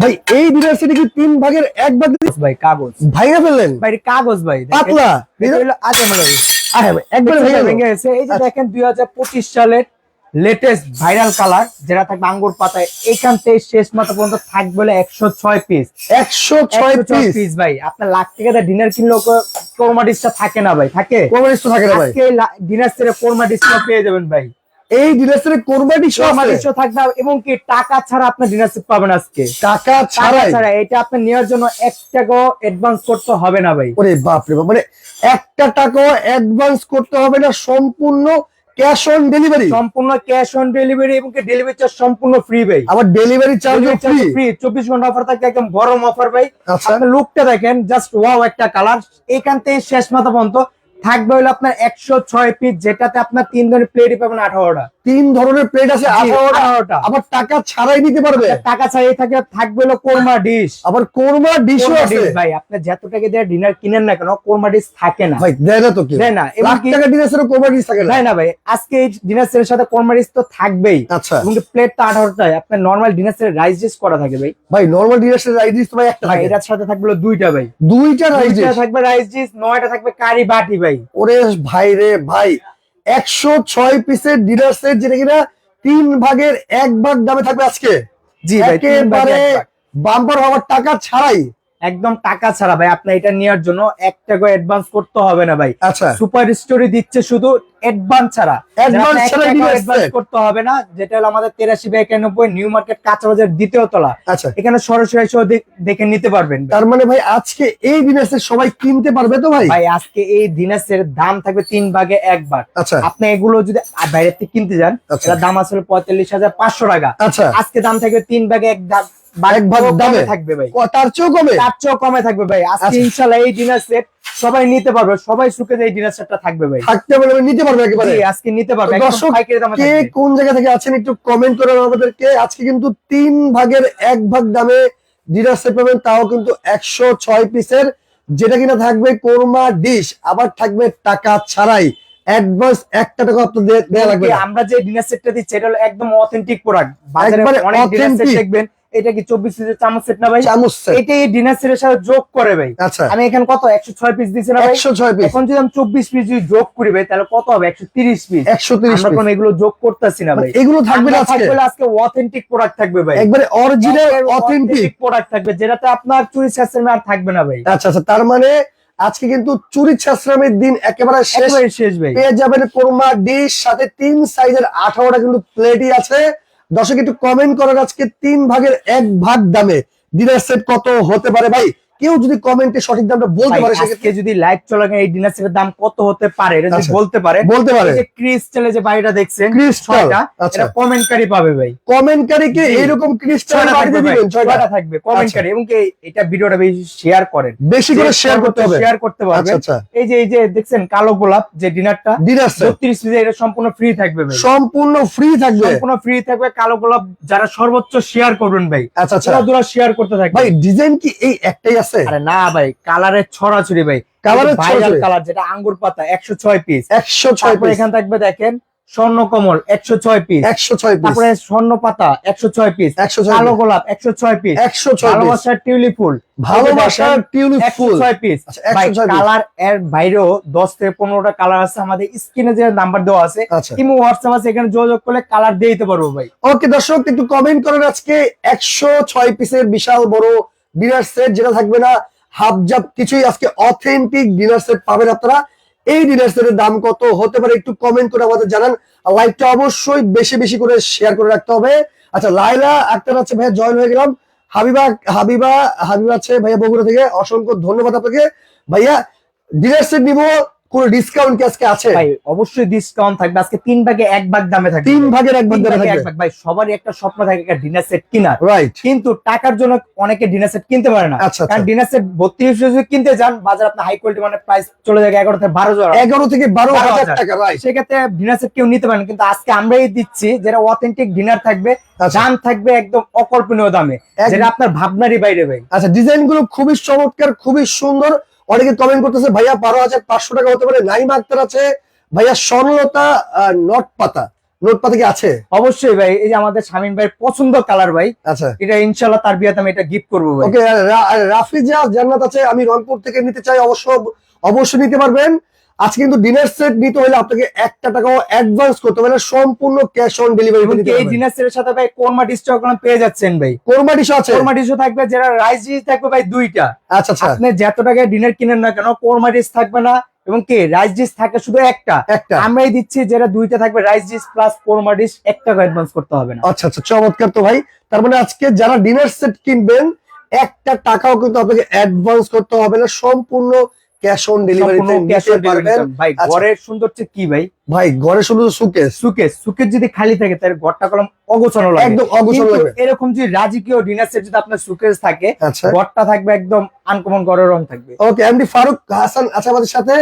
ভাই এই ডিনার সেটে কি তিন ভাগের এক ভাগ ভাই কাগজ। ভাইয়া ফেললেন? ভাই কাগজ ভাই। পাতলা। ভাই, একবারে ভেঙে গেছে। এই যে আচ্ছা। দেখেন সালের লেটেস্ট ভাইরাল কালার যেটা থাকবে আঙ্গুর পাতায় এখান থেকে শেষ মাথা পর্যন্ত থাকবে একশো ছয় পিস একশো ছয় পিস পিস ভাই। আপনার লাখ টাকা ডিনার কিনলেও কোরমা ডিসটা থাকে না ভাই থাকে? থাকে না ভাই। ডিনার সেরে কোরমা ডিসটা পেয়ে যাবেন ভাই। এই সেটে কোরবানি আছে? ডিসও থাকবে এবং কি টাকা ছাড়া ডিনার পাবেন আজকে? টাকা ছাড়াই? ছাড়া এটা আপনার নেওয়ার জন্য এক টাকাও অ্যাডভান্স করতে হবে না ভাই। ওরে বাপ রে বাপ মানে একটা টাকাও অ্যাডভান্স করতে হবে না সম্পূর্ণ ক্যাশ অন ডেলিভারি সম্পূর্ণ ক্যাশ অন ডেলিভারি এবং ডেলিভারি চার্জ সম্পূর্ণ ফ্রি ভাই। আবার ডেলিভারি চার্জ ফ্রি ফ্রি চব্বিশ ঘণ্টা অফার থাকে একদম গরম অফার ভাই। আচ্ছা। আপনার লুকটা দেখেন জাস্ট ওয়াও একটা কালার এখান থেকে শেষ মাথা পর্যন্ত থাকবে হলো আপনার একশো ছয় পিস যেটাতে আপনার তিন ধরনের প্লেটই পাবেন আঠারোটা। তিন ধরনের প্লেট আছে আঠারোটা আবার টাকা ছাড়াই নিতে পারবে। টাকা চাই থাকে থাকবে হলো কোরমা ডিশ আবার কোরমা ডিশও আছে। ভাই আপনি যত টাকা দিয়ে ডিনার কিনেন না কেন কোরমা ডিশ থাকে না। ভাই দেয় না তো কি দেয় না লাখ টাকা ডিনার সেটে কোরমা ডিশ থাকে না। না ভাই আজকে এই ডিনার সেটের সাথে কোরমা ডিশ তো থাকবেই। আচ্ছা। এবং প্লেটটা আঠারোটায় আপনার নর্মাল ডিনার সেটের রাইস ডিশ করা থাকে ভাই। ভাই নরমাল ডিনার সেটে রাইস ডিশ তো ভাই একটা থাকে। এটার সাথে থাকবে দুইটা ভাই। দুইটা রাইস ডিশ থাকবে রাইস ডিশ নয়টা থাকবে কারি বাটি ভাই। ওরে ভাই রে ভাই একশো ছয় পিসের ডিনার সেট যেটা কিনা তিন ভাগের এক ভাগ দামে থাকবে আজকে। জি একেবারে বাম্পার হওয়ার টাকা ছাড়াই একদম টাকা ছাড়া ভাই আপনি এটা নেওয়ার জন্য এক টাকা অ্যাডভান্স করতে হবে না ভাই। আচ্ছা। সুপার স্টোরি দিচ্ছে শুধু অ্যাডভান্স ছাড়া। Advance ছাড়া অ্যাডভান্স করতে হবে না যেটা হলো আমাদের তেরাশি বাই একানব্বই নিউ মার্কেট কাঁচা বাজার দ্বিতীয় তলা। আচ্ছা। এখানে সরাসরি এসেও দেখ- নিতে পারবেন তার মানে ভাই আজকে এই ডিনার সবাই কিনতে পারবে তো ভাই? ভাই আজকে এই দিনাসের দাম থাকবে তিন ভাগে এক ভাগ। আচ্ছা। আপনি এগুলো যদি বাইরে থেকে কিনতে যান আচ্ছা। এটার দাম আসলে পঁয়তাল্লিশ হাজার পাঁচশো টাকা। আচ্ছা। আজকে দাম থাকবে তিন ভাগে এক ভাগ কমে দামে? থাকবে ভাই। তার চেয়েও কমে? তার চেয়েও কমে থাকবে ভাই। আজকে আচ্ছা। এই ডিনার সেট সবাই নিতে পারবে সবাই সুখে এই ডিনার সেটটা থাকবে ভাই। থাকতে পারবে নিতে পারবে একেবারে। আজকে নিতে পারবে। দর্শক, দামে কে কোন জায়গা থেকে আছেন একটু কমেন্ট করেন আমাদেরকে। আজকে কিন্তু তিন ভাগের এক ভাগ দামে ডিনার সেট পাবেন তাও কিন্তু একশো ছয় পিসের। যেটা কিনা থাকবে কোরমা ডিশ আবার থাকবে টাকা ছাড়াই। অ্যাডভান্স একটা টাকা লাগবে আমরা যে ডিনার সেটটা দিচ্ছি এটা হলো একদম অথেন্টিক প্রোডাক্ট বাজারে অনেক ডিনার সেট দেখবেন এটা কি চব্বিশ পিসের চামচ সেট না ভাই? চামচ set। এটা এই ডিনার সেটের সাথে যোগ করে ভাই। আচ্ছা। আমি এখানে কত? একশো ছয় পিস দিচ্ছি না একশো ছয় পিস এখন যদি আমি চব্বিশ পিস যদি যোগ করি ভাই তাহলে কত হবে? একশো তিরিশ পিস একশো তিরিশ এখন এগুলো যোগ করতেছি না ভাই এগুলো থাকবে না আজকে। থাকবে আজকে অথেন্টিক প্রোডাক্ট থাকবে ভাই। একবারে অরিজিনাল অথেন্টিক প্রোডাক্ট থাকবে যেটাতে আপনার চুরি সিস্টেম আর থাকবে না ভাই। আচ্ছা আচ্ছা তার মানে আজকে কিন্তু চুরি ছাশ্রামের দিন একেবারে শেষ। শেষ ভাই। পেয়ে যাবেন কোরমা ডিশ সাথে তিন সাইজের আঠারোটা কিন্তু প্লেটই আছে। দর্শক, একটু কমেন্ট করেন আজকে তিন ভাগের এক ভাগ দামে ডিনার সেট কত হতে পারে? ভাই কেউ যদি কমেন্টে সঠিক দামটা বলতে পারে সেক্ষেত্রে যদি লাইভ চলাকালীন এই ডিনার সেটের দাম কত হতে পারে এটা যদি আচ্ছা। বলতে পারে বলতে পারে। যে ক্রিস্টালে যে বাড়িটা দেখছেন ছয়টা আচ্ছা। এটা কমেন্টকারী পাবে ভাই। কমেন্টকারীকে জি। এইরকম ক্রিস্টাল বাড়িতে দিবেন ছয়টা। থাকবে কমেন্টকারী এবং কি এটা ভিডিওটা বেশি শেয়ার করেন। বেশি করে শেয়ার করতে হবে। শেয়ার করতে আচ্ছা পারবেন। আচ্ছা এই যে এই যে দেখছেন কালো গোলাপ যে ডিনারটা ডিনার সেট বত্রিশ পিস এটা সম্পূর্ণ ফ্রি থাকবে ভাই। সম্পূর্ণ ফ্রি থাকবে। সম্পূর্ণ ফ্রি থাকবে কালো গোলাপ যারা সর্বোচ্চ শেয়ার করবেন ভাই আচ্ছা আচ্ছা। দূরা শেয়ার করতে থাকবে। ভাই ডিজাইন কি এই একটাই আছে? আরে না ভাই কালারের ছড়াছড়ি ভাই কালারের ছড়াছড়ি। কালার যেটা আঙ্গুর পাতা একশো ছয় পিস একশো ছয় তারপরে পিস এখানে থাকবে দেখেন স্বর্ণ কমল একশো ছয় পিস একশো ছয় পিস তারপরে স্বর্ণ পাতা একশো ছয় পিস একশো ছয় কালো গোলাপ একশো ছয় পিস একশো ছয় পিস ভালোবাসার টিউলিপ ফুল ভালোবাসার টিউলিপ ফুল ছয় পিস আচ্ছা, 106 piece। কালারের বাইরেও দশ থেকে পনেরোটা কালার আছে আমাদের স্ক্রিনে যে নাম্বার দেওয়া আছে আচ্ছা কিংবা হোয়াটসঅ্যাপ আছে এখানে যোগাযোগ করলে কালার দিয়ে দিতে পারব ভাই ওকে দর্শক একটু কমেন্ট করেন আজকে একশো ছয় পিসের বিশাল বড় ডিনার সেট যেটা থাকবে না হাফ জাপ কিছুই আজকে অথেন্টিক ডিনার সেট পাবেন আপনারা। এই ডিনার সেটের দাম কত? হতে পারে একটু কমেন্ট করে আমাদের জানান। লাইকটা অবশ্যই বেশি বেশি করে শেয়ার করে রাখতে হবে। আচ্ছা লাইলা আক্তার আছে ভাইয়া জয়েন হয়ে গেলাম। হাবিবা হাবিবা হাবিবা আছে ভাইয়া বগুড়া থেকে। অসংখ্য ধন্যবাদ আপনাকে। ভাইয়া ডিনার সেট নিবো কোন ডিসকাউন্ট কি আজকে আছে? ভাই অবশ্যই ডিসকাউন্ট থাকবে। আজকে তিন ভাগে এক ভাগ দামে থাকবে। তিন ভাগের এক ভাগ দামে থাকবে। ভাই সবারই একটা স্বপ্ন থাকে একটা ডিনার সেট কিনার। রাইট কিন্তু টাকার জন্য অনেকে ডিনার সেট কিনতে পারে না। আচ্ছা কারণ আচ্ছা ডিনার সেট যদি কিনতে যান বাজার আপনার হাই কোয়ালিটি মানে প্রাইস চলে যায় এগারো থেকে বারো হাজার এগারো থেকে বারো বারো হাজার হাজার। টাকা রাইট সেক্ষেত্রে ডিনার সেট কেউ নিতে পারেন কিন্তু আজকে আমরাই দিচ্ছি যেটা অথেন্টিক ডিনার থাকবে আচ্ছা। দাম থাকবে একদম অকল্পনীয় দামে। যেটা আপনার ভাবনারই বাইরে ভাই। আচ্ছা ডিজাইনগুলো খুবই চমৎকার খুবই সুন্দর। অনেকে কমেন্ট করতেছে ভাইয়া বারো হাজার পাঁচশো টাকা হতে পারে। নাইম আক্তার আছে। ভাইয়া স্বর্ণলতা আহ, নট পাতা নোট পাতা কি আছে? অবশ্যই ভাই এই যে আমাদের শামিম পছন্দ কালার ভাই আচ্ছা। এটা ইনশাল্লাহ তার বিয়েতে আমি এটা গিফট করব ভাই। ওকে রাফিজা জান্নাত আছে আমি রংপুর থেকে নিতে চাই অবশ্য অবশ্যই নিতে পারবেন। আজকে কিন্তু ডিনার সেট নিতে হলে আপনাকে একটা টাকাও অ্যাডভান্স করতে হবে না সম্পূর্ণ ক্যাশ অন ডেলিভারি এবং কি এই ডিনার সেটের সাথে ভাই কোরমা ডিশটাও পেয়ে যাচ্ছেন ভাই? কোরমা ডিশ আছে? কোরমা ডিশও থাকবে? যেটা রাইস ডিশ থাকবে ভাই দুইটা। আচ্ছা আচ্ছা। আপনি যত টাকায় ডিনার কিনেন না কেন কোরমা ডিশ থাকবে না এবং কি রাইস ডিশ থাকে শুধু একটা। একটা। আমরাই দিচ্ছি যেটা দুইটা থাকবে rice dish plus korma dish একটা অ্যাডভান্স করতে হবে না। আচ্ছা আচ্ছা চমৎকার তো ভাই। তার মানে আজকে যারা ডিনার সেট কিনবেন একটা টাকাও কিন্তু আপনাকে অ্যাডভান্স করতে হবে না সম্পূর্ণ ক্যাশ অন পারবেন। ভাই আচ্ছা। ঘরের সৌন্দর্য কি ভাই? ভাই ঘরে শুধু সুকেস সুকেস সুকেস যদি খালি থাকে তাহলে ঘরটা কলম অগোছানো লাগে। একদম অগোছালো কিন্তু লাগবে এরকম যদি রাজকীয় ডিনার সেট যদি আপনার সুকেস থাকে আচ্ছা। ঘরটা থাকবে একদম আনকমন ঘরের রং থাকবে। ওকে এমডি ফারুক হাসান আছে আমাদের সাথে।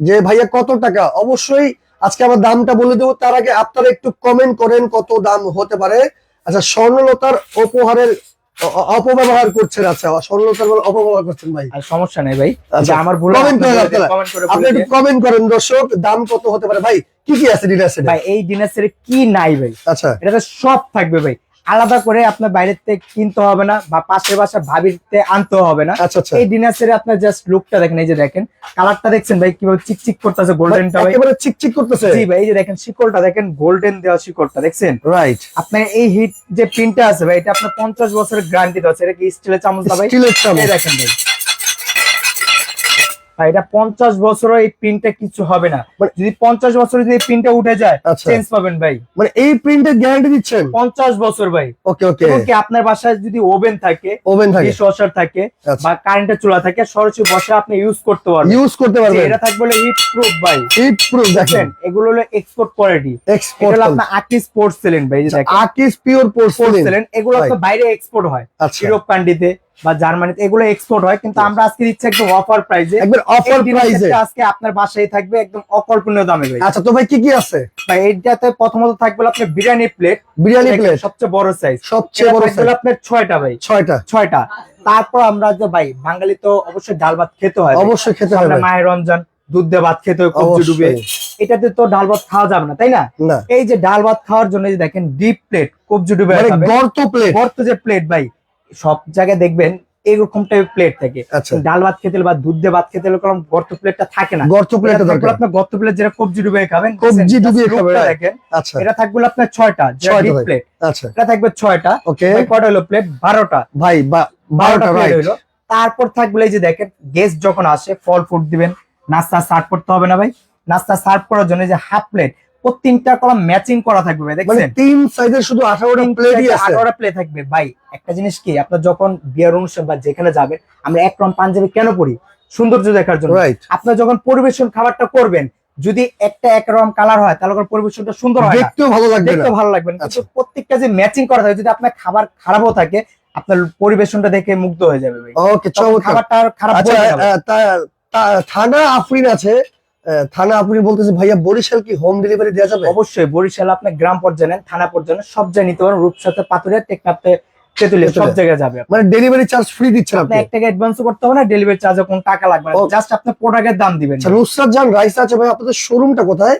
যে ভাইয়া কত টাকা? অবশ্যই আজকে আমার দামটা বলে দেবো। তার আগে আপনারা একটু কমেন্ট করেন কত দাম হতে পারে। আচ্ছা স্বর্ণলতার উপহারের অপব্যবহার করছেন আচ্ছা সরলতার বলে অপব্যবহার করছেন ভাই। আর সমস্যা নাই ভাই। আচ্ছা, আমার ভুল কমেন্ট করেন আপনারা। আপনি একটু কমেন্ট করেন দর্শক দাম কত হতে পারে? ভাই কি কি আছে ডিনার সেটে ভাই এই ডিনার সেটে কি নাই ভাই? আচ্ছা। এটাতে সব থাকবে ভাই। আলাদা করে আপনার বাইরের থেকে কিনতে হবে না বা পাশের বাসা ভাবিতে আনতে হবে না। আচ্ছা আচ্ছা। এই ডিনার সেটে আপনার জাস্ট লুকটা দেখেন এই যে দেখেন কালারটা দেখছেন ভাই কীভাবে চিকচিক করতেছে গোল্ডেনটা ভাই? একেবারে চিকচিক করতেছে। জি ভাই এই যে দেখেন শিকলটা দেখেন গোল্ডেন দেওয়া শিকলটা দেখছেন? রাইট আপনার এই হিট যে প্রিন্টটা আছে ভাই এটা আপনার পঞ্চাশ বছরের গ্যারান্টি আছে। এটা কি স্টিলের চামচ ভাই? স্টিলের চামচ। দেখেন ভাই। ভাই এটা পঞ্চাশ বছর এই প্রিন্টটা কিছু হবে না। মানে- যদি পঞ্চাশ বছর যদি প্রিন্টটা উঠে যায় আচ্ছা। চেঞ্জ পাবেন ভাই। মানে এই প্রিন্টের গ্যারান্টি দিচ্ছেন? পঞ্চাশ বছর ভাই। ওকে ওকে এবং কি আপনার বাসায় যদি ওভেন থাকে ওভেন থাকে। ডিশ থাকে আচ্ছা। বা কারেন্টের চুলা থাকে সরাসরি বসে আপনি ইউজ করতে পারবেন। ইউজ করতে পারবেন। এটা থাকবে হলো হিট প্রুফ ভাই। হিট প্রুফ দেখেন এগুলো হলো এক্সপোর্ট কোয়ালিটি এক্সপোর্ট হলো আপনার আকি স্পোর্টস সিলিন্ড ভাই এই দেখেন। আকিস পিওর পোর্সেলিন এগুলো তো বাইরে এক্সপোর্ট হয়। আচ্ছা। ইউরোপ কান্ট্রিতে বা জার্মানিতে এগুলো এক্সপোর্ট হয় কিন্তু আমরা আজকে দিচ্ছি একদম অফার প্রাইসে একবার অফার প্রাইসে আজকে আপনার বাসায় থাকবে একদম অকল্পনীয় দামে ভাই। আচ্ছা তো ভাই কি কি আছে? ভাই এইটাতে প্রথমত থাকবে আপনার বিরিয়ানি প্লেট বিরিয়ানি প্লেট সবচেয়ে বড় সাইজ সবচেয়ে বড় হলো আপনার ছয়টা ভাই। ছয়টা। ছয়টা। তারপর আমরা যে ভাই বাঙালি তো অবশ্যই ডাল ভাত খেতে হয় অবশ্যই খেতে হবে মায়ের রমজান দুধ দিয়ে ভাত খেতে হয় কবজি ডুবে। এটাতে তো ডাল ভাত খাওয়া যাবে না তাই না? না। এই যে ডাল ভাত খাওয়ার জন্য যে দেখেন ডিপ প্লেট কবজি ডুবে মানে গর্ত প্লেট গর্ত যে প্লেট ভাই সব জায়গায় দেখবেন এরকম টাইপের প্লেট থাকে। আচ্ছা। ডাল ভাত খেতে বা দুধ দিয়ে ভাত খেতে কোনো গর্ত প্লেটটা থাকে না। গর্ত প্লেট আপনার গর্ত প্লেট যেটা কবজি ডুবে খাবেন কবজি দেখছেন? ডুবিয়ে Just খাবে, lookটা right. দেখেন। আচ্ছা। এটা থাকবে আপনার ছয়টা প্লেট আচ্ছা। এটা থাকবে ছয়টা। ওকে কটা হলো প্লেট বারোটা। ভাই বারোটা বারোটা প্লেট হলো। তারপর থাকবে এই যে দেখেন গেস্ট যখন আসে ফল ফুড দিবেন নাস্তা সার্ভ করতে হবে না ভাই। নাস্তা সার্ভ করার জন্য যে হাফ প্লেট প্রত্যেকটা কলম ম্যাচিং করা থাকবে ভাই মানে দেখছেন? তিন সাইজের শুধু আঠারোটা প্লেটই আছে। আঠারোটা প্লে থাকবে। ভাই একটা জিনিস কি আপনার যখন বিয়ার অনুষ্ঠান বা যেখানে যাবেন আমরা এক রকম পাঞ্জাবি কেন পরি? সৌন্দর্য দেখার জন্য। আপনার যখন পরিবেশন খাবারটা করবেন যদি একটা একরকম কালার হয় তাহলে পরিবেশনটা সুন্দর হয় দেখতেও ভালো লাগবে না। দেখতে ভালো লাগবে না। আচ্ছা। কিন্তু প্রত্যেকটা যে ম্যাচিং করা থাকে যদি আপনার খাবার খারাপও থাকে আপনার পরিবেশনটা দেখে মুগ্ধ হয়ে যাবে ভাই। ওকে চমৎকার। খাবারটা খারাপ আচ্ছা তা- থানা আফরিন আছে। থানা আপনি বলতেছে ভাইয়া বরিশাল কি হোম ডেলিভারি দেওয়া যাবে? অবশ্যই বরিশাল আপনার গ্রাম পর্যায়ে নেন থানা পর্যায়ে সব জায়গায় নিতে পারেন রূপসাতে পাতুরিয়া টেকনাফতে তেতুলিয়া সব জায়গায় যাবে মানে ডেলিভারি চার্জ ফ্রি দিচ্ছেন আপনি আপনি? এক টাকা অ্যাডভান্স করতে হবে না ডেলিভারি চার্জে কোনো টাকা লাগবে না। ও। জাস্ট আপনি প্রোডাক্টের দাম দিবেন। আচ্ছা রাইস আছে ভাই আপনাদের শোরুমটা কোথায়?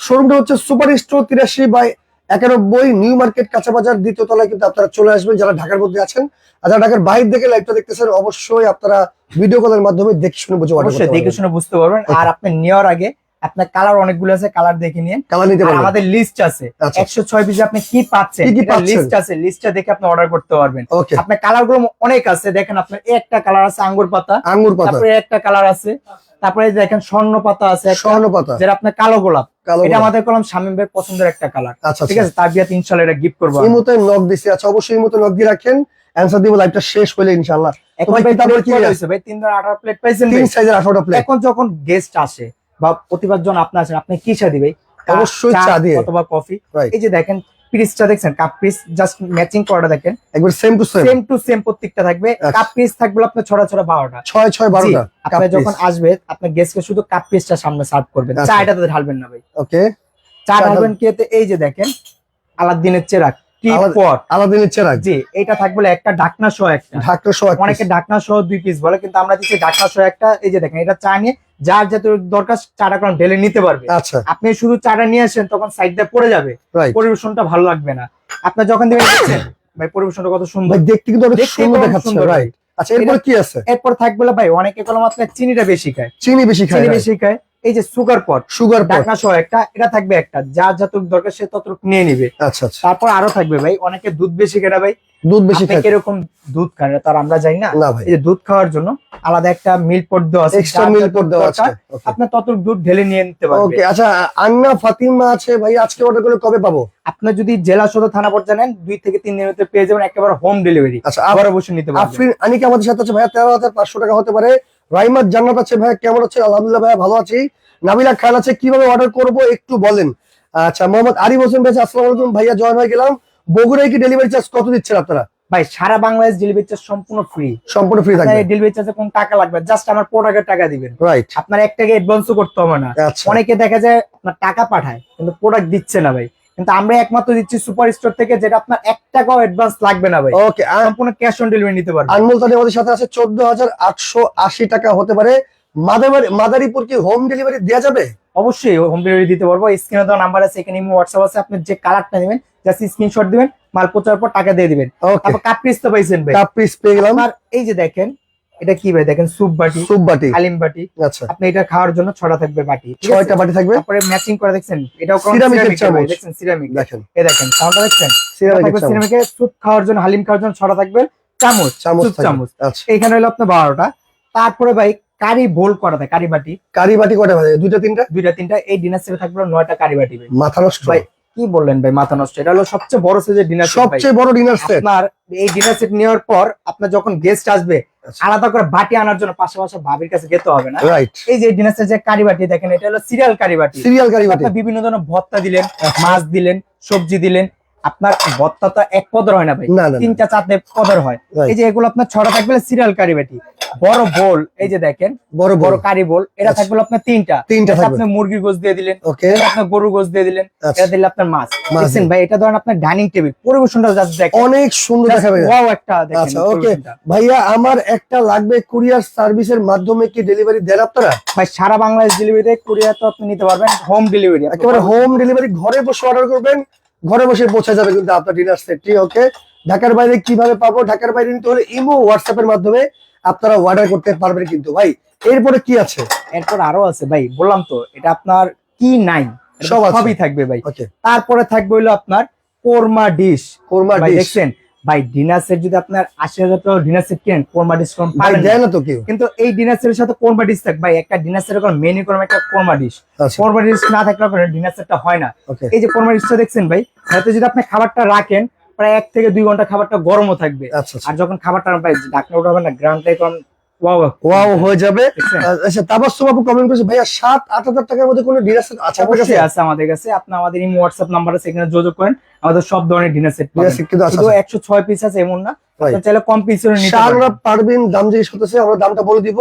শোরুমটা হচ্ছে সুপার স্টোর তিরাশি বাই একানব্বই নিউ মার্কেট কাঁচা বাজার দ্বিতীয় তলায় কিন্তু আপনারা চলে আসবেন যারা ঢাকার মধ্যে আছেন। আর যারা ঢাকার বাইরে থেকে লাইভটা দেখতেছেন অবশ্যই আপনারা ভিডিও কলের মাধ্যমে দেখে শুনে বুঝে অবশ্যই দেখে শুনে বুঝতে পারবেন। আর আপনি নেওয়ার আগে আপনার কালার অনেকগুলো আছে কালার দেখে নিন। কালার নিতে পারবেন। আমাদের লিস্ট আছে। আচ্ছা। একশো ছয় পিসে আপনি কি পাচ্ছেন? কি কি লিস্ট আছে। লিস্টটা দেখে আপনি অর্ডার করতে পারবেন। আপনার কালারগুলো অনেক আছে। দেখেন আপনার একটা কালার আছে আঙ্গুর পাতা। আঙ্গুর পাতা। তারপরে একটা কালার আছে তারপরে দেখেন স্বর্ণ পাতা আছে স্বর্ণ পাতা। যেটা আপনার কালো গোলাপ। এটা আমাদের কলম শামীম ভাইয়ের পছন্দের একটা কালার। আচ্ছা ঠিক আচ্ছা আছে? তার বিয়াতে ইনশাল্লাহ এটা গিফট করব এই মতো নক দিছে। আচ্ছা অবশ্যই এই মতো নক দিয়ে রাখেন। অ্যান্সার দিব লাইভটা শেষ হলে ইনশাআল্লাহ। এখন ভাই ভাই কি হয়েছে ভাই? ধর প্লেট পাইছেন তিন সাইজের আঠারোটা প্লেট এখন যখন গেস্ট আসে বা প্রতিবার জন আপনি আসেন আপনি কি চা দিবে অবশ্যই চা দিয়ে। অথবা কফি এই যে দেখেন পিসটা দেখছেন? কাপ পিস জাস্ট ম্যাচিং করাটা দেখেন। একবার same to same same to same প্রত্যেকটা থাকবে। আচ্ছা। কাপ পিস থাকবে আপনার ছড়া ছড়া বারোটা। ছয় ছয় বারোটা আপনি যখন আসবে আপনার গেস্টকে শুধু কাপ পিসটা সামনে সার্ভ করবেন। চাটা তো ঢালবেন না ভাই। ওকে চা ঢালবেন কি এতে? এই যে দেখেন আলাদিনের চেরাক। আলাদিনের চেরাগ জি এটা থাকবে একটা ঢাকনা সহ একটা। ঢাকনা সহ অনেকে ঢাকনা সহ দুই পিস বলে কিন্তু আমরা দিচ্ছি ঢাকনা সহ একটা এই যে দেখেন এটা চা নিয়ে যার যত দরকার চাটা কম ঢেলে নিতে পারবে। আচ্ছা। আপনি শুধু চাটা নিয়ে আসেন তখন সাইড দিয়ে পড়ে যাবে। পরিবেশনটা ভালো লাগবে না। আপনার যখন ভাই পরিবেশনটা কত সুন্দর। দেখতে কিন্তু অনেক সুন্দর দেখাচ্ছে রাইট আচ্ছা এরপর কি আছে? এরপর থাকবে ভাই অনেকে কলম আপনার চিনিটা বেশি খায়। চিনি বেশি খায় চিনি বেশি খায়। এই যে সুগার পট সুগার ঢাকনা সহ একটা এটা থাকবে একটা। যার যতটুকু দরকার সে ততটুকু নিয়ে নিবে। আচ্ছা আচ্ছা। তারপর আরও থাকবে ভাই অনেকে দুধ বেশি কেনা ভাই। দুধ বেশি আপনি খায় কীরকম দুধ খান এটা তো আর আমরা জানি না। এই যে দুধ খাওয়ার জন্য আলাদা একটা মিল পট দেওয়া আছে এক্সট্রা মিল পট দেওয়া আছে। ততটুকু দুধ ঢেলে নিয়ে নিতে পারবে ওকে আচ্ছা আন্না ফাতিমা আছে ভাই আজকে অর্ডার করলে কবে পাবো? আপনার যদি জেলা সদর থানা পর্যায়ে নেন দুই থেকে তিন দিনের ভিতরে পেয়ে যাবেন একেবারে হোম ডেলিভারি আচ্ছা আবার বসে নিতে পারবেন। আফরিন আনিকে আমাদের সাথে আছে ভাইয়া তেরো হাজার পাঁচশো টাকা হতে পারে। রাইমাত জান্নাত আছে ভাইয়া কেমন আছে? আলহামদুলিল্লাহ ভাইয়া ভালো আছি। নাবিলা খান আছে কীভাবে অর্ডার করব একটু বলেন। আচ্ছা মোহাম্মদ আরিফ হোসেন ভাই আসসালামু আলাইকুম। ভাইয়া জয়েন হয়ে গেলাম। বগুড়ায় কি ডেলিভারি চার্জ কত দিচ্ছেন আপনারা? ভাই সারা বাংলাদেশ ডেলিভারি চার্জ সম্পূর্ণ ফ্রি সম্পূর্ণ ফ্রি থাকবে। ডেলিভারি চার্জে কোনো টাকা লাগবে জাস্ট আমার প্রোডাক্টের টাকা দিবেন। রাইট আপনার এক টাকা অ্যাডভান্সও করতে হবে না। আচ্ছা। অনেকে দেখা যায় আপনার টাকা পাঠায় কিন্তু প্রোডাক্ট দিচ্ছে না ভাই। কিন্তু আমরা একমাত্র দিচ্ছি সুপার স্টোর থেকে যেটা আপনার এক টাকাও অ্যাডভান্স লাগবে না ভাই। ওকে সম্পূর্ণ ক্যাশ অন ডেলিভারি নিতে পারবেন। আনমোল তানি আমাদের সাথে আছে চোদ্দ হাজার আটশো আশি টাকা হতে পারে। মাদারীপুর কি হোম ডেলিভারি দেওয়া যাবে? অবশ্যই হোম ডেলিভারি দিতে পারব। স্ক্রিনে দেওয়া নাম্বার আছে এখানে হোয়াটসঅ্যাপ আছে আপনি যে কালারটা নেবেন জাস্ট স্ক্রিনশট দিবেন মাল পৌঁছার পর টাকা দিয়ে দিবেন। ওকে কাপ পিস তো পাইছেন ভাই। কাপ পিস পেয়ে গেলাম। আর এই যে দেখেন এটা কি ভাই? দেখেন স্যুপ বাটি সুপ বাটি। আলিম বাটি। আচ্ছা। আপনি এটা খাওয়ার জন্য ছড়া থাকবে বাটি ছয়টা বাটি থাকবে? তারপরে ম্যাচিং করে দেখছেন এটাও সিরামিক চামচ। দেখছেন সিরামিক দেখেন। এই দেখেন সাউন্ডটা দেখছেন? সিরামিকের চামচ। সিরামিকের স্যুপ খাওয়ার জন্য হালিম খাওয়ার জন্য ছড়া থাকবে চামচ চামচ। চামচ। আচ্ছা। এইখানে হলো আপনার বারোটা। তারপরে ভাই কারি বোল করা থাকে কারি বাটি। কারি বাটি কটা ভাই? দুইটা তিনটা? দুইটা তিনটা। এই ডিনার সেটে থাকবে নয়টা কারি বাটি ভাই। মাথা নষ্ট। ভাই, কি বললেন ভাই মাথা নষ্ট? এটা হলো সবচেয়ে বড় সাইজের ডিনার সবচেয়ে বড় ডিনার সেট আপনার এই ডিনার সেট নেওয়ার পর আপনার যখন গেস্ট আসবে। আলাদা করে বাটি আনার জন্য পাশাপাশি ভাবির কাছে যেতে হবে না। এই যে ডিনার যে কারি বাটি দেখেন এটা হলো সিরিয়াল কারি বাটি। সিরিয়াল কারি বাটি। বিভিন্ন ধরনের ভর্তা দিলেন মাছ দিলেন সবজি দিলেন আপনার ভর্তা তো এক পদর হয় না ভাই। তিনটা চারটে পদর হয়। এই যে এগুলো আপনার ছড়া থাকবে সিরিয়াল কারি বাটি। বড় বোল এই যে দেখেন বড় বড় কারি বোল এটা আচ্ছা। থাকবে আপনার তিনটা। তিনটা আপনি মুরগির গোস দিয়ে দিলেন ওকে। আপনার গরুর গোস দিয়ে দিলেন আচ্ছা। এটা দিলে আপনার মাছ। দেখছেন ভাই এটা ধরেন আপনার ডাইনিং টেবিল পরিবেশনটা দেখেন। অনেক সুন্দর দেখাবে। wow একটা দেখেন আচ্ছা. পরিবেশনটা। ভাইয়া আমার একটা লাগবে কুরিয়ার সার্ভিসের মাধ্যমে কি ডেলিভারি দেন আপনারা? ভাই সারা বাংলাদেশ ডেলিভারিতে কুরিয়ার তো আপনি নিতে পারবেন হোম ডেলিভারি একেবারে হোম ডেলিভারি ঘরে বসে অর্ডার করবেন ঘরে বসে পৌঁছে যাবে কিন্তু আপনার ডিনার সেটটি ওকে? ঢাকার বাইরে কীভাবে পাবো? ঢাকার বাইরে নিতে হলে ইমো হোয়াটসঅ্যাপের মাধ্যমে আপনারা অর্ডার করতে পারবেন কিন্তু। ভাই এরপরে কি আছে? এরপর আরও আছে ভাই বললাম তো এটা আপনার কি নাই। সবই থাকবে ভাই। তারপরে থাকবে হলো আপনার কোরমা ডিশ। কোরমা ভাই ডিশ। দেখছেন ভাই ডিনার সেট যদি আপনার আশি হাজার টাকা ডিনার সেট কেনেন কোরমা ডিশ ভাই পাবেন না। তো কেউ। কিন্তু এই ডিনার সেটের সাথে কোরমা ডিশ থাকবে ভাই একটা ডিনার সেটের কোন মেনু করবে একটা কোরমা ডিশ। আচ্ছা। কোরমা ডিশ না থাকলে আপনার ডিনার সেটটা হয় না। এই যে কোরমা ডিশটা দেখছেন ভাই তাতে যদি আপনি খাবারটা রাখেন প্রায় এক থেকে দুই ঘণ্টা খাবারটা গরমও থাকবে। আচ্ছা আচ্ছা। আর যখন খাবারটা ভাই ডাকনা উঠাবেন না গ্রাউন্ডটাই কোন ওয়াও ওয়াও হয়ে যাবে। আচ্ছা তাবাসসুম আপু কমেন্ট করেছে ভাইয়া সাত আট হাজার টাকার মধ্যে কোনো ডিনার সেট আছে আপনার কাছে? আছে আমাদের কাছে। আপনি আমাদের এই হোয়াটসঅ্যাপ নাম্বার আছে এখানে যোগাযোগ করেন। আমাদের সব ধরনের ডিনার সেট ডিনার সেট কিন্তু আছে একশো ছয় পিস আছে এমন না। চাইলে কম পিসের পারবেন। পারবেন দাম জিজ্ঞেস করতেছে আমরা দামটা বলে দিব।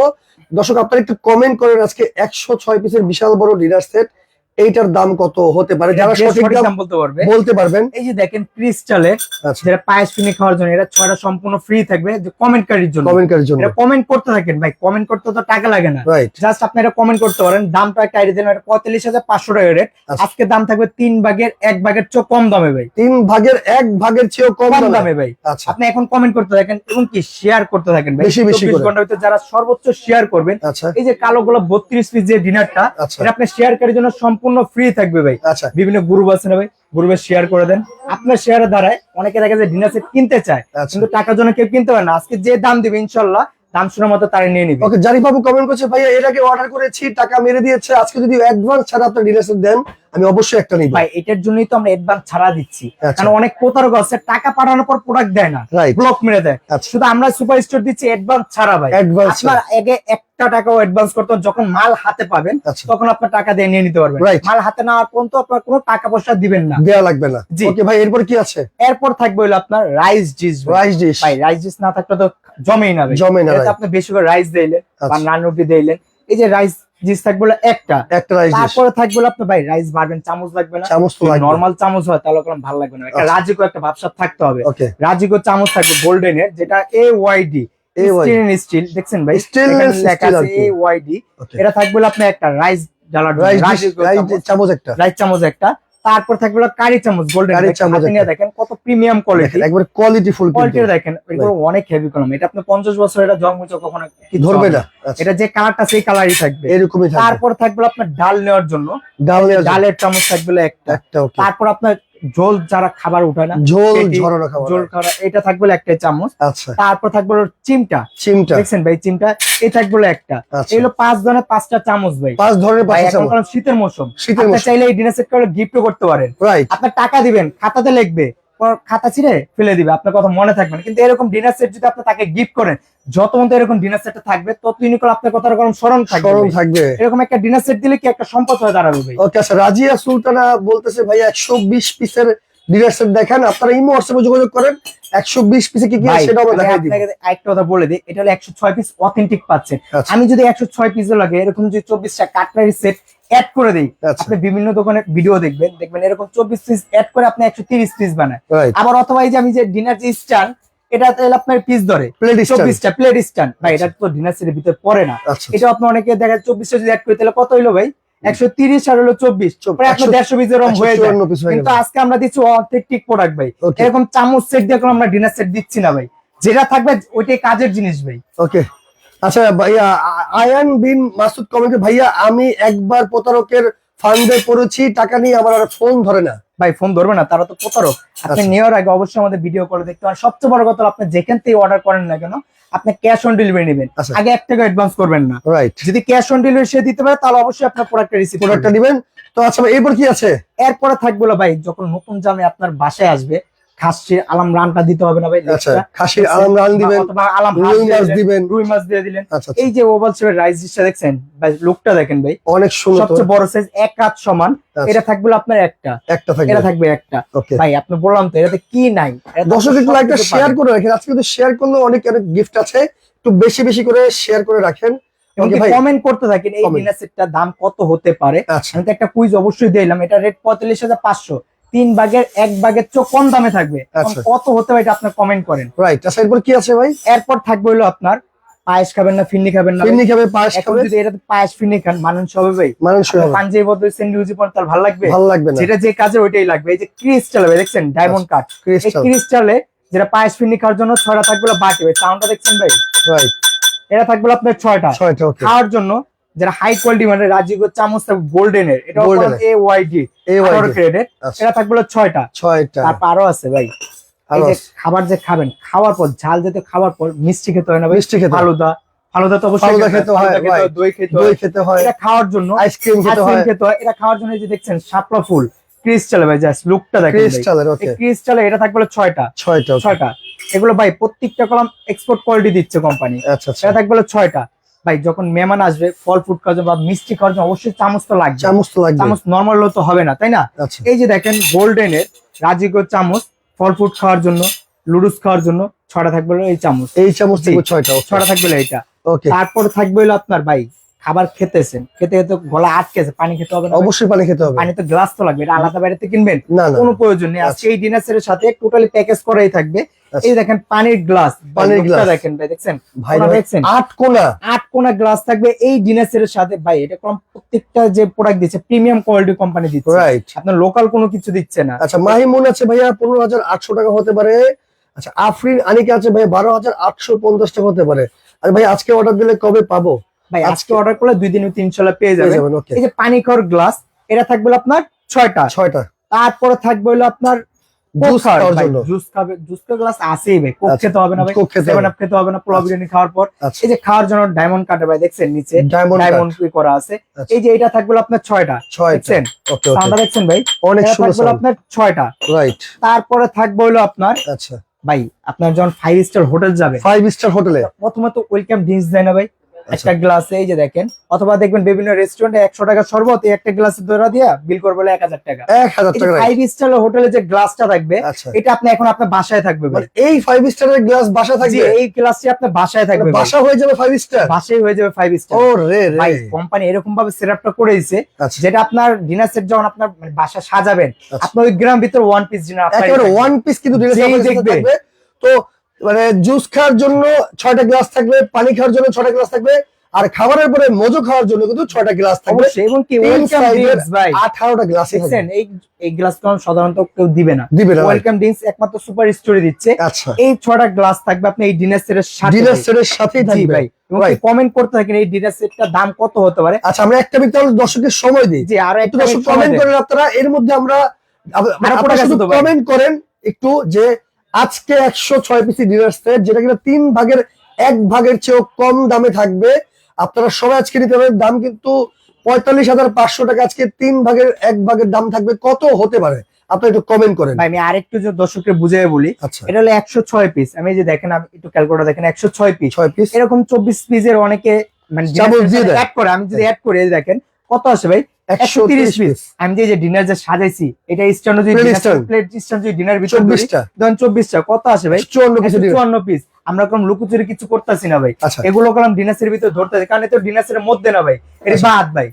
দর্শক আপনারা একটু কমেন্ট করেন আজকে একশো ছয় পিসের বিশাল বড় ডিনার সেট এইটার দাম কত হতে পারে? যারা সঠিক দাম বলতে পারবে। বলতে পারবেন। এই যে দেখেন ক্রিস্টালের আচ্ছা। যেটা পায়েস কিনে খাওয়ার জন্য এটা ছয়টা সম্পূর্ণ ফ্রি থাকবে যে কমেন্টকারীর জন্য। কমেন্টের জন্য। এটা কমেন্ট করতে থাকেন ভাই কমেন্ট করতে তো টাকা লাগে না। জাস্ট আপনি এটা কমেন্ট করতে পারেন দামটা একটা আইডিয়া দেন হাজার পাঁচশো টাকা রেট আচ্ছা। আজকে দাম থাকবে তিন ভাগের এক ভাগের চেয়ে কম দামে ভাই। তিন ভাগের এক ভাগের চেয়েও কম দামে। ভাই। আচ্ছা। আপনি এখন কমেন্ট করতে থাকেন এবং কি শেয়ার করতে থাকেন ভাই। বেশি বেশি করে। ঘণ্টার ভিতরে যারা সর্বোচ্চ শেয়ার করবেন আচ্ছা। এই যে কালো গোলাপ বত্রিশ পিস যে ডিনারটা এটা আপনার শেয়ারকারীর জন্য সম্পূর্ণ ফ্রি থাকবে ভাই। আচ্ছা। বিভিন্ন গ্রুপ আছে না ভাই? গ্রুপে শেয়ার করে দেন। আপনার শেয়ারের দ্বারাই অনেকে দেখা যায় ডিনার সেট কিনতে চায়। আচ্ছা। কিন্তু টাকার জন্য কেউ কিনতে পারে না। আজকে যে দাম দিবে ইনশাল্লাহ দাম শোনার মতো তারা নিয়ে নিবে। ওকে জারিফ বাবু কমেন্ট করছে ভাইয়া এর আগে অর্ডার করেছি টাকা মেরে দিয়েছে। আজকে যদি অ্যাডভান্স ছাড়া আপনার ডিনার সেট দেন আমি অবশ্যই একটা নিব। ভাই এটার জন্যই তো আমরা অ্যাডভান্স ছাড়া দিচ্ছি। আচ্ছা। কারণ অনেক প্রতারক আছে টাকা পাঠানোর পর প্রোডাক্ট দেয় না ব্লক মেরে দেয়। আচ্ছা। শুধু আমরা সুপার স্টোর দিচ্ছি অ্যাডভান্স ছাড়া ভাই। আপনার আগে একটা টাকাও অ্যাডভান্স করতে যখন মাল হাতে পাবেন আচ্ছা। তখন আপনার টাকা দিয়ে নিয়ে নিতে পারবেন. মাল হাতে নেওয়ার পর্যন্ত আপনার কোনো টাকা পয়সা দিবেন না। দেয়া লাগবে না। জি। ওকে ভাই এরপর কি আছে? এরপর থাকবে হলো আপনার রাইস ডিশ রাইস ডিশ ভাই রাইস ডিশ না থাকলে তো জমেই না ভাই। জমে না আপনি বেশি করে রাইস দিলেন বা আচ্ছা। নান রুটি দিলেন এই যে রাইস জিনিস থাকবে একটা। একটা রাইস তারপরে থাকবে আপনার ভাই রাইস চামচ লাগবে না। চামচ তো লাগবে। নর্মাল চামচ হয় তাহলে কোনো ভালো লাগবে না। একটা আচ্ছা। রাজিকো একটা ভাবসাব থাকতে হবে। রাজিকো চামচ থাকবে গোল্ডেন এর যেটা এ ওয়াই স্টিল দেখছেন ভাই? লেখা আছে এ এটা থাকবে আপনার একটা রাইস রাইস। চামচ। একটা। রাইস চামচ একটা। তারপর থাকবে কারি চামচ গোল্ডেন কারি চামচ দেখেন। কত প্রিমিয়াম কোয়ালিটি একবার কোয়ালিটি ফুল কোয়ালিটি দেখেন এগুলো অনেক হেভি কলম এটা আপনি পঞ্চাশ বছর এটা জং মুচো কখনো কি ধরবে না। আচ্ছা। এটা যে কালারটা সেই কালারই থাকবে। এরকমই থাকবে। তারপর থাকবে আপনার ডাল নেওয়ার জন্য। ডাল নেওয়ার ডালের চামচ থাকবে একটা। একটা তারপর আপনার ঝোল যারা খাবার উঠায় না। ঝোল ঝরানো খাবার ঝোল খাবার। এটা থাকবে একটা চামচ। আচ্ছা। তারপর থাকবে চিমটা। চিমটা। দেখছেন ভাই চিমটা? এই থাকবে একটা। আচ্ছা। এগুলো পাঁচ ধরনের পাঁচটা চামচ ভাই। পাঁচ ধরনের শীতের মৌসুম। শীতের চাইলে এই ডিনার সেট করে গিফটও করতে পারেন। আপনার টাকা দিবেন খাতাতে লিখবে। খাতা ছিঁড়ে ফেলে দিবে আপনার কথা মনে থাকবে না। কিন্তু এরকম ডিনার সেট যদি আপনি তাকে গিফট করেন যত মতো এরকম ডিনার সেটটা থাকবে তত ইউনিকল আপনার কথার কোনো স্মরণ থাকবে স্মরণ থাকবে। এরকম একটা ডিনার সেট দিলে কি একটা সম্পদ হয়ে দাঁড়াবে ওকে আচ্ছা রাজিয়া সুলতানা বলতেছে ভাই একশো বিশ পিসের সেট দেখেন আপনারা ইমো হোয়াটসঅ্যাপে যোগাযোগ করেন একশো বিশ পিসে কি কি আছে সেটা আমরা আমি দেখাই দিব। আরেকটা কথা বলে দিই এটা হলো একশো ছয় পিস অথেন্টিক পাচ্ছেন আচ্ছা। আমি যদি একশো ছয় পিস লাগে এরকম যদি চব্বিশটা কাটলারি সেট অ্যাড করে দিই আচ্ছা। আপনি বিভিন্ন দোকানে ভিডিও দেখবেন দেখবেন এরকম চব্বিশ পিস অ্যাড করে আপনি একশো তিরিশ পিস বানায়। আবার অথবা এই যে আমি যে ডিনার যে স্ট্যান্ড এটা তাহলে আপনার পিস ধরে। প্লেট চব্বিশটা প্লেট স্ট্যান্ড ভাই এটা তো ডিনার সেটের ভিতরে পড়ে না। আচ্ছা এটা আপনি অনেকে দেখা চব্বিশটা যদি অ্যাড করে তাহলে কত হইল ভাই? আর হলো চব্বিশ। চব্বিশ, প্রায় আপনার একশো- দেড়শো পিস হয়ে যায়। 154 piece হয়ে কিন্তু আজকে আমরা দিচ্ছি অথেন্টিক প্রোডাক্ট ভাই। এরকম চামচ সেট দিয়ে আমরা ডিনার সেট দিচ্ছি না ভাই। যেটা থাকবে ওইটাই কাজের জিনিস ভাই। ওকে আচ্ছা ভাইয়া আ- আয়ান বিন মাসুদ কমেন্ট ভাইয়া আমি একবার প্রতারকের ফান্ডে পড়েছি টাকা নিয়ে আমার আর ফোন ধরে না। ভাই ফোন ধরবে না তারা তো প্রতারক। আপনি আচ্ছা। নেওয়ার আগে অবশ্যই আমাদের ভিডিও করে দেখতে পারেন সবচেয়ে বড় কথা আপনি যেখান থেকে অর্ডার করেন না কেন আপনি ক্যাশ অন ডেলিভারি নেবেন। আচ্ছা। আগে এক টাকা অ্যাডভান্স করবেন না। রাইট যদি ক্যাশ অন ডেলিভারি সে দিতে পারে তাহলে অবশ্যই আপনার প্রোডাক্টটা রিসিভ প্রোডাক্টটা দিবেন তো আচ্ছা এরপর কি আছে? এরপরে থাকবে ভাই যখন নতুন জামে আপনার বাসায় আসবে খাসির আলাম রানটা দিতে হবে না ভাই আচ্ছা খাসির আরাম রান দিবেন অথবা আলাম রুই মাছ দিবেন। রুই মাছ দিয়ে দিলেন। আচ্ছা আচ্ছা। এই যে ওভাল শেপের রাইস ডিশটা দেখছেন? ভাই লুকটা দেখেন ভাই। অনেক সুন্দর। সবচেয়ে বড় সাইজ এক রাত সমান। এটা থাকবে আপনার একটা। একটা থাকবে। এটা থাকবে একটা। ভাই আপনি বললাম তো এটাতে কি নাই? তো দর্শক একটু লাইকটা শেয়ার করে রাখেন। আজকে কিন্তু শেয়ার করলে অনেক অনেক গিফট আছে একটু বেশি বেশি করে শেয়ার করে রাখেন। কমেন্ট করতে থাকেন এই ডিনার সেটটার দাম কত হতে পারে? আমি তো একটা কুইজ অবশ্যই দিলাম এটা রেট পঁয়তাল্লিশ হাজার পাঁচশো। তিন ভাগের এক ভাগের চোখ কম দামে থাকবে। আচ্ছা। কত হতে পারে এটা আপনার কমেন্ট করেন। রাইট আচ্ছা এরপর কি আছে ভাই? এরপর থাকবে হলো আপনার পায়েস খাবেন না ফিন্নি খাবেন না। ফিরনি খাবে পায়েস খাবে। যদি এটাতে পায়েস ফিন্নি খান মানুষ হবে ভাই। মানুষ হবে। পাঞ্জাবি বদলে স্যান্ডউইচ পর তাহলে ভালো লাগবে? ভালো লাগবে না। যেটা যে কাজে ওইটাই লাগবে। এই যে ক্রিস্টাল ভাই দেখছেন? ডায়মন্ড কাট এই ক্রিস্টাল যেটা পায়েস ফিন্নি খাওয়ার জন্য ছয়টা থাকবে বাটি ভাই। সাউন্ডটা দেখছেন ভাই? রাইট এটা থাকবে আপনার ছয়টা। ছয়টা ওকে খাওয়ার জন্য যারা হাই কোয়ালিটি মানে রাজীব চামচ থাকবে গোল্ডেন এর। এটা এ ওয়াই গ্রেডের আচ্ছা। এটা থাকবে হলো ছয়টা। ছয়টা। তারপর আরও আছে ভাই। খাবার যে খাবেন খাওয়ার পর ঝাল যেতে খাওয়ার পর মিষ্টি খেতে হয় না মিষ্টি খেতে ফালুদা। ফালুদা তো অবশ্যই খেতে হয়, হয়, দই খেতে দই হয়। খেতে হয়। এটা খাওয়ার জন্য আইসক্রিম খেতে হয়। খেতে হয়। এটা খাওয়ার জন্য যে দেখছেন শাপলা ফুল। ক্রিস্টাল ভাই জাস্ট লুকটা দেখেন। ক্রিস্টালের ওকে ক্রিস্টালে এটা থাকবে হলো ছয়টা। ছয়টা ছয়টা। এগুলো ভাই প্রত্যেকটা কলম এক্সপোর্ট কোয়ালিটি দিচ্ছে কোম্পানি আচ্ছা আচ্ছা। এটা থাকবে হলো ছয়টা। ভাই যখন মেহমান আসবে ফল ফ্রুট খাওয়ার বা মিষ্টি খাওয়ার জন্য অবশ্যই চামচ তো লাগবে। চামচ তো লাগবে। চামচ নর্মাল তো হবে না তাই না? আচ্ছা। এই যে দেখেন গোল্ডেন এর রাজিকো চামচ ফল ফ্রুট খাওয়ার জন্য লুডুস খাওয়ার জন্য ছটা থাকবে এই চামচ। এই চামচ থেকে ছয়টা ছটা থাকবে এইটা। ওকে তারপর থাকবে হলো আপনার ভাই খাবার খেতেছেন। খেতে খেতে গলা আটকেছে পানি খেতে হবে অবশ্যই পানি খেতে হবে। পানি তো গ্লাস তো লাগবে এটা আলাদা বাইরেতে কিনবেন? কোনো প্রয়োজন নেই। আজকে এই ডিনার সেটের সাথে টোটালি প্যাকেজ করাই থাকবে। এই দেখেন পানির গ্লাস। পানির গ্লাস। দেখেন ভাই দেখছেন? ভাই দেখছেন? আট কোনা। আট কোনা গ্লাস থাকবে এই ডিনার সেটের সাথে। ভাই এটা কোন প্রত্যেকটা যে প্রোডাক্ট দিচ্ছে প্রিমিয়াম কোয়ালিটি কোম্পানি দিচ্ছে। রাইট আপনার লোকাল কোনো কিছু দিচ্ছে না। আচ্ছা মাহিমুন আছে ভাইয়া পনেরো হাজার আটশো টাকা হতে পারে। আচ্ছা আফরিন আনিকা আছে ভাইয়া বারো হাজার আটশো পঞ্চাশ টাকা হতে পারে। আর ভাই আজকে অর্ডার দিলে কবে পাবো? ভাই আজকে অর্ডার করলে দুই দিন তিনশো পেয়ে পেয়ে যাবেন এই যে পানি খাওয়ার গ্লাস এটা থাকবে আপনার ছয়টা। ছয়টা। তারপরে থাকবে হলো আপনার জুস খাওয়ার জন্য। জুস খাবে জুস তো গ্লাস আছেই ভাই কোক আচ্ছা, খেতে হবে না ভাই। কোক খেতে হবে। আপ খেতে হবে না পোলাও আচ্ছা। বিরিয়ানি খাওয়ার পর। আচ্ছা। এই যে খাওয়ার জন্য ডায়মন্ড কাটে ভাই দেখছেন নিচে? ডায়মন্ড ডায়মন্ড করা আছে। এই যে এটা থাকবে আপনার দেখছেন? ওকে ওকে সাউন্ডটা দেখছেন ভাই অনেক সুন্দর থাকবে আপনার ছয়টা। রাইট তারপরে থাকবে হলো আপনার আচ্ছা। ভাই আপনার যখন ফাইভ স্টার হোটেল যাবে ফাইভ স্টার হোটেলে প্রথমত ওয়েলকাম ড্রিঙ্কস দেয় না ভাই। একটা গ্লাসে এই যে দেখেন অথবা দেখবেন বিভিন্ন রেস্টুরেন্টে একশো টাকা শরবত একটা গ্লাসে ধরা দিয়া বিল করবে এক হাজার টাকা। এক হাজার টাকা ফাইভ স্টার হোটেলে যে গ্লাসটা থাকবে আচ্ছা। এটা আপনি এখন আপনার বাসায় থাকবে মানে এই ফাইভ স্টারের গ্লাস বাসা থাকবে? এই গ্লাসটি আপনার বাসায় থাকবে বাসা হয়ে যাবে ফাইভ স্টার বাসায় হয়ে যাবে ফাইভ স্টার ও রে রে। ভাই কোম্পানি এরকম ভাবে সেটআপটা করে দিছে আচ্ছা। যেটা আপনার ডিনার সেট যখন আপনার মানে বাসা সাজাবেন আচ্ছা। আপনার ওই গ্রাম ভিতর one piece dinner one piece কিন্তু দেখবে। তো মানে জুস খাওয়ার জন্য ছয়টা গ্লাস থাকবে পানি খাওয়ার জন্য ছয়টা গ্লাস থাকবে আর খাবারের পরে মজু খাওয়ার জন্য কিন্তু ছয়টা গ্লাস থাকবে। এবং কি ওয়েলকাম ড্রিঙ্কস ভাই। আঠারোটা গ্লাস দেখছেন এই এই গ্লাস সাধারণত কেউ দিবে না। দিবে না ওয়েলকাম ড্রিঙ্কস একমাত্র সুপার স্টোরে দিচ্ছে। আচ্ছা। এই ছটা গ্লাস থাকবে আপনি এই ডিনার সেটের সাথে। ডিনার। সেটের সাথেই থাকবে। ভাই। এবং কমেন্ট করতে থাকেন এই ডিনার সেটটার দাম কত হতে পারে? আচ্ছা আমরা একটা মিনিট তাহলে দর্শকের সময় দিই। জি আর একটু দর্শক কমেন্ট। করেন আপনারা এর মধ্যে আমরা আপনারা শুধু তো? কমেন্ট করেন একটু যে আজকে একশো ছয় পিসি ডিনার সেট যেটা কিনা তিন ভাগের এক ভাগের চেয়েও কম দামে থাকবে। আপনারা সবাই আজকে নিতে পারেন দাম কিন্তু পঁয়তাল্লিশ হাজার পাঁচশো টাকা। আজকে তিন ভাগের এক ভাগের দাম থাকবে। কত হতে পারে? আপনারা একটু কমেন্ট করেন। আমি আরেকটু যে দর্শককে বুঝিয়ে বলি আচ্ছা। এটা হলো একশো ছয় পিস আমি যে দেখেন আমি একটু ক্যালকুলেটার দেখেন একশো ছয় পিস ছয় পিস এরকম চব্বিশ পিসের অনেকে মানে দিয়ে অ্যাড করে আমি যদি অ্যাড করে দেখেন কত আসে ভাই? একশো একশো তিরিশ তিরিশ পিস আমি যে ডিনার যে সাজাইছি এটা স্ট্যান্ড যদি Plate প্লেট স্ট্যান্ড যদি ডিনার ভিতরে চব্বিশটা। কত আসে ভাই? চুয়ান্ন পিস চুয়ান্ন পিস আমরা কোনো লুকোচুরি কিছু করতেছি না ভাই আচ্ছা এগুলো কলাম ডিনাসের ভিতরে ধরতেছি কারণ এটা ডিনাসের মধ্যে না ভাই এটা আচ্ছা। বাদ ভাই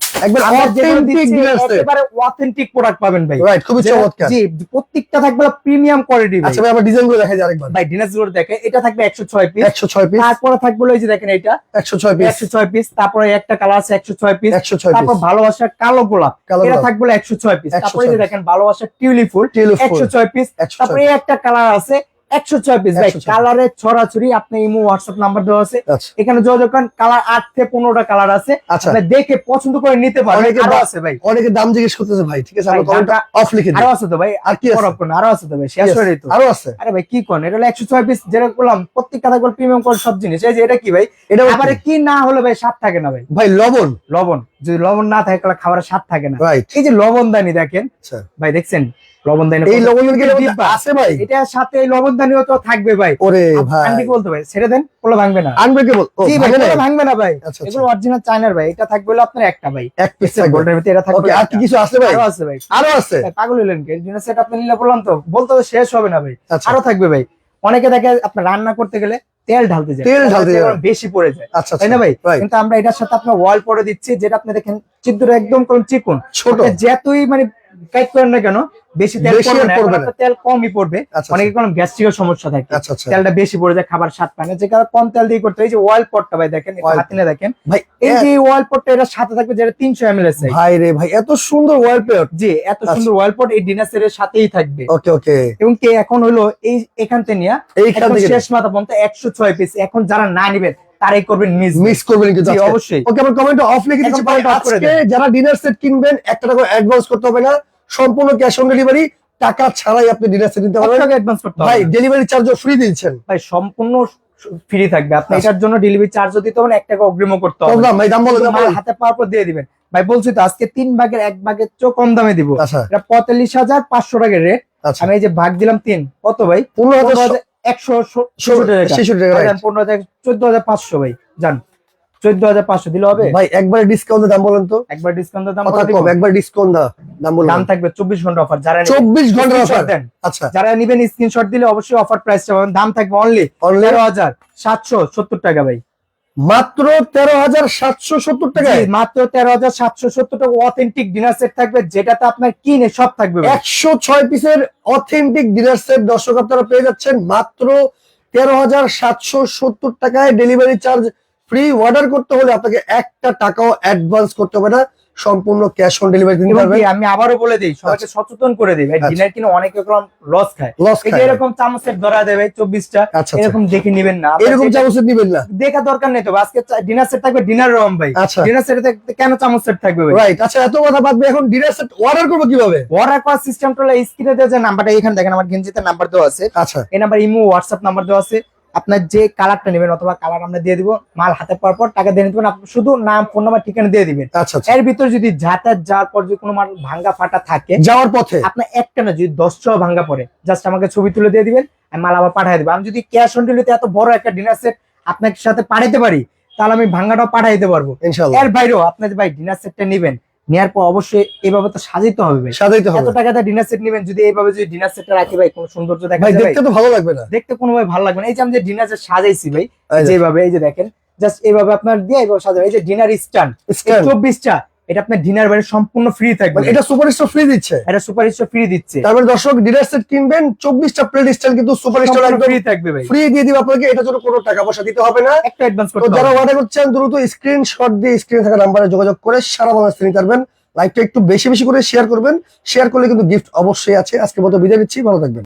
অথেন্টিক প্রোডাক্ট পাবেন ভাই খুবই চমৎকার জি প্রত্যেকটা থাকবে প্রিমিয়াম কোয়ালিটি আচ্ছা ভাই আমার ডিজাইনগুলো আরেকবার ভাই ডিনাসগুলো দেখে এটা থাকবে একশো ছয় পিস একশো ছয় পিস তারপরে থাকবে হলো যে দেখেন এটা একশো ছয় পিস একশো ছয় পিস তারপরে একটা কালার আছে একশো ছয় পিস একশো ছয় পিস তারপর ভালোবাসার কালো গোলাপ এটা থাকবে একশো ছয় পিস তারপরে যে দেখেন ভালোবাসার টিউলিপ ফুল একশো ছয় পিস একশো তারপরে একটা কালার আছে একশো ছয় পিস ভাই 106 কালারের ছড়াছড়ি আপনি ইমো হোয়াটসঅ্যাপ নাম্বার দেওয়া আছে। আচ্ছা। এখানে যোগাযোগ করেন কালার আট থেকে পনেরোটা কালার আছে। আচ্ছা। দেখে পছন্দ করে নিতে পারবেন অনেকে আরও বা- আছে ভাই। অনেকে দাম জিজ্ঞেস করতেছে ভাই ঠিক আছে আমরা ভাই, কমেন্টটা অফ লিখে আরও আছে তো ভাই আর কি আছে? পরব কোন আরও আছে তো ভাই শেষ Yes, তো। আরও আছে। আরে ভাই কি কোন? এটা হলো একশো ছয় পিস যেটা করলাম প্রত্যেকটা থাকবে প্রিমিয়াম সব জিনিস। এই যে এটা কি ভাই? এটা আবার কি? না হলে ভাই স্বাদ থাকে না ভাই। ভাই লবণ। লবণ। যদি লবণ না থাকে তাহলে খাবারের স্বাদ থাকে না। এই যে লবণ দানি দেখেন আচ্ছা। ভাই দেখছেন? লবণ দানি এই লবণ আছে ভাই। এটার সাথে এই লবণ দানিও তো থাকবে ভাই। ওরে ভাই। বলতে ভাই ছেড়ে দেন ভাঙবে না। আনব্রেকেবল ও জি ভাই ভাঙে ভাঙবে না ভাই। আচ্ছা আচ্ছা। এগুলো অরিজিনাল চায়নার ভাই এটা থাকবে হলো আপনার একটা ভাই। এক পিস গোল্ডের ভিতরে এটা থাকবে আর কি কিছু আছে ভাই? আরও আছে ভাই। আরও আছে? পাগল হলেন কি? ডিনার সেট আপনি নিলে বললাম তো বলতে তো শেষ হবে না ভাই। আচ্ছা। আরও থাকবে ভাই। অনেকে দেখে আপনার রান্না করতে গেলে তেল ঢালতে যায়। তেল ঢালতে যায়। বেশি পড়ে যায়। আচ্ছা তাই না ভাই? কিন্তু আমরা এটার সাথে আপনার ওয়াল পরে দিচ্ছি যেটা আপনি দেখেন চিত্র একদম কোন চিকুন। ছোট। যতই মানে কাইট করেন না কেন? বেশি তেল পড়বে না। এখন তেল কমই পড়বে। আচ্ছা অনেকে কোনো গ্যাস্ট্রিকের সমস্যা থাকে। আচ্ছা আচ্ছা। তেলটা বেশি পড়ে যায় খাবার স্বাদ পায় না। যে কারণে কম তেল দিয়ে করতে। এই যে ওয়াল পটটা ভাই দেখেন হাতে দেখেন। ভাই এই যে ওয়াল পটটা এটার সাথে থাকবে যেটা ভাই রে ভাই এত সুন্দর ওয়ালপেপার জি এত সুন্দর ওয়াল পট এই ডিনার সেটের সাথেই থাকবে। ওকে ওকে। এবং কে এখন হলো এই এখান থেকে নিয়ে এইখান থেকে শেষ মাথা পর্যন্ত একশো ছয় পিস এখন যারা না নিবেন তারাই করবেন মিস মিস করবেন কিন্তু অবশ্যই। ওকে আমার কমেন্ট অফ লিখে দিচ্ছি যারা ডিনার সেট কিনবেন একটা টাকা অ্যাডভান্স করতে হবে না। সম্পূর্ণ ক্যাশ অন ডেলিভারি টাকা ছাড়াই আপনি ডিনার সেট নিতে পারবেন। অ্যাডভান্স করতে হবে? ভাই ডেলিভারি চার্জও ফ্রি দিচ্ছেন ভাই সম্পূর্ণ ফ্রি থাকবে। আপনি আচ্ছা। এটার জন্য ডেলিভারি চার্জও দিতে হবে না এক টাকা অগ্রিমও করতে হবে। না। দাম ভাই দাম বলো। হাতে পাওয়ার পর দিয়ে দিবেন। ভাই বলছি তো আজকে তিন ভাগের এক ভাগের চেয়েও কম দামে দিব। আচ্ছা। এটা পঁয়তাল্লিশ হাজার পাঁচশো টাকার রেট আচ্ছা। আমি এই যে ভাগ দিলাম তিন কত ভাই? পনেরো হাজার একশো ছেষট্টি টাকা পনেরো হাজার চোদ্দ হাজার পাঁচশো ভাই জান চোদ্দ হাজার পাঁচশো দিলে হবে? ভাই একবার ডিসকাউন্টের দাম বলেন তো। একবার ডিসকাউন্টের দাম কত একবার ডিসকাউন্ট দাম বলুন। দাম থাকবে চব্বিশ ঘণ্টা অফার যারা নিবেন, চব্বিশ অফার দেন। আচ্ছা। যারা নিবেন স্ক্রিনশট দিলে অবশ্যই অফার প্রাইস পাবেন। দাম থাকবে অনলি অনলাইন তেরো হাজার সাতশো সত্তর টাকা ভাই। মাত্র তেরো হাজার সাতশো সত্তর টাকায় মাত্র তেরো হাজার সাতশো সত্তর টাকা। অথেন্টিক ডিনার সেট থাকবে যেটাতে আপনার কিনে সব থাকবে একশো ছয় পিসের অথেন্টিক ডিনার সেট দর্শক আপনারা পেয়ে যাচ্ছেন মাত্র তেরো হাজার সাতশো সত্তর টাকায় ডেলিভারি চার্জ ফ্রি অর্ডার করতে হলে আপনাকে একটা টাকাও অ্যাডভান্স করতে হবে না সম্পূর্ণ ক্যাশ অন ডেলিভারি দিতে পারবেন। আমি আবারও বলে দিই সবাইকে সচেতন করে দিই। ভাই আচ্ছা। ডিনার কিনে অনেক রকম লস খায়। লস এই যে এরকম চামচের ধরা দেবে চব্বিশটা আচ্ছা আচ্ছা। এরকম দেখে নিবেন না। এরকম যেটা- চামচ নিবেন না। দেখা দরকার নেই তো আজকে ডিনার সেট থাকবে ডিনার রম ভাই। আচ্ছা। ডিনার সেটে কেন চামচ সেট থাকবে ভাই? রাইট আচ্ছা এত কথা বাদ এখন ডিনার সেট অর্ডার করব কীভাবে? অর্ডার করার সিস্টেমটা হলো স্ক্রিনে দেওয়া যে নাম্বারটা এখানে দেখেন আমার গেঞ্জিতে নাম্বার দেওয়া আছে। আচ্ছা। এই নাম্বার ইমো হোয়াটসঅ্যাপ নাম্বার দেওয়া আছে। আপনার যে কালারটা নেবেন অথবা কালার আমরা দিয়ে দিব মাল হাতে পাওয়ার পর টাকা দিয়ে নিতে আপনি শুধু নাম ফোন নাম্বার ঠিকানা দিয়ে দিবেন। আচ্ছা আচ্ছা। এর ভিতর যদি যাতায়াত যাওয়ার পর যদি কোনো মাল ভাঙ্গা ফাটা থাকে যাওয়ার পথে? আপনার একটা না যদি দশটাও ভাঙ্গা পড়ে জাস্ট আমাকে ছবি তুলে দিয়ে দিবেন আমি মাল আবার পাঠিয়ে দেবো। আমি যদি ক্যাশ অন ডেলিভারিতে এত বড় একটা ডিনার সেট আপনার সাথে পাঠাতে পারি তাহলে আমি ভাঙ্গাটাও পাঠিয়ে দিতে পারব এর বাইরেও আপনাদের ভাই ডিনার সেটটা নেবেন নেওয়ার পর অবশ্যই এভাবে তো সাজাইতে হবে সাজাইতে এত টাকা দিয়ে ডিনার সেট নেবেন যদি এইভাবে যদি ডিনার সেটটা রাখি ভাই কোনো সৌন্দর্য দেখা যাবে দেখতে তো ভালো লাগবে না। দেখতে কোনো ভাই ভালো লাগবে না। এই যে আমি যে ডিনার সেট সাজাইছি ভাই যেভাবে এই যে দেখেন জাস্ট এইভাবে আপনার দিয়ে এইভাবে সাজাবেন। এই যে ডিনার স্ট্যান্ড। চব্বিশটা এটা আপনার ডিনার সম্পূর্ণ ফ্রি থাকবে। মানে এটা সুপার স্টোর ফ্রি দিচ্ছে। এটা সুপার স্টোর ফ্রি দিচ্ছে। তারপরে দর্শক ডিনার সেট কিনবেন চব্বিশটা প্লেট স্টাইল কিন্তু সুপার স্টোর একদম ফ্রি থাকবে ভাই। ফ্রি দিয়ে দিবে আপনাকে এটা জন্য কোনো টাকা পয়সা দিতে হবে না। একটা অ্যাডভান্স করতে যারা অর্ডার করছেন দ্রুত স্ক্রিনশট দিয়ে স্ক্রিনে থাকা নাম্বারে যোগাযোগ করে সারা বাংলাদেশ নিতে পারবেন। লাইভটা একটু বেশি বেশি করে শেয়ার করবেন। শেয়ার করলে কিন্তু গিফট অবশ্যই আছে। আজকে মতো বিদায় নিচ্ছি ভালো থাকবেন।